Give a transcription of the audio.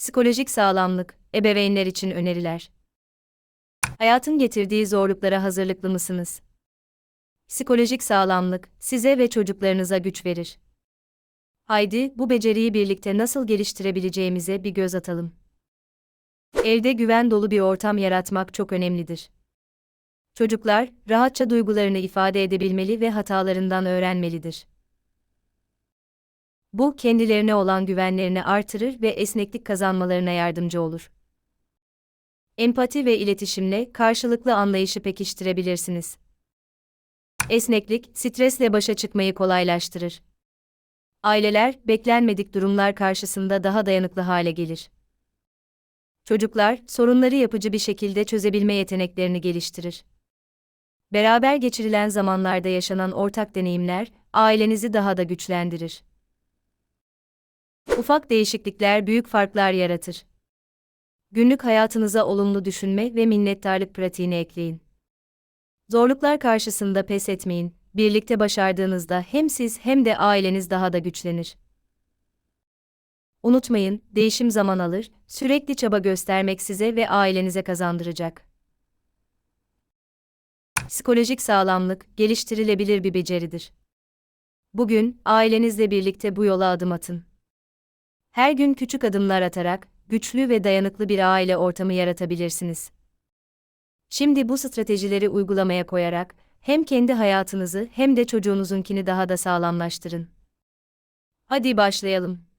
Psikolojik sağlamlık, ebeveynler için öneriler. Hayatın getirdiği zorluklara hazırlıklı mısınız? Psikolojik sağlamlık size ve çocuklarınıza güç verir. Haydi bu beceriyi birlikte nasıl geliştirebileceğimize bir göz atalım. Evde güven dolu bir ortam yaratmak çok önemlidir. Çocuklar rahatça duygularını ifade edebilmeli ve hatalarından öğrenmelidir. Bu kendilerine olan güvenlerini artırır ve esneklik kazanmalarına yardımcı olur. Empati ve iletişimle karşılıklı anlayışı pekiştirebilirsiniz. Esneklik, stresle başa çıkmayı kolaylaştırır. Aileler, beklenmedik durumlar karşısında daha dayanıklı hale gelir. Çocuklar, sorunları yapıcı bir şekilde çözebilme yeteneklerini geliştirir. Beraber geçirilen zamanlarda yaşanan ortak deneyimler, ailenizi daha da güçlendirir. Ufak değişiklikler büyük farklar yaratır. Günlük hayatınıza olumlu düşünme ve minnettarlık pratiğini ekleyin. Zorluklar karşısında pes etmeyin. Birlikte başardığınızda hem siz hem de aileniz daha da güçlenir. Unutmayın, değişim zaman alır, sürekli çaba göstermek size ve ailenize kazandıracak. Psikolojik sağlamlık geliştirilebilir bir beceridir. Bugün ailenizle birlikte bu yola adım atın. Her gün küçük adımlar atarak güçlü ve dayanıklı bir aile ortamı yaratabilirsiniz. Şimdi bu stratejileri uygulamaya koyarak hem kendi hayatınızı hem de çocuğunuzunkini daha da sağlamlaştırın. Hadi başlayalım.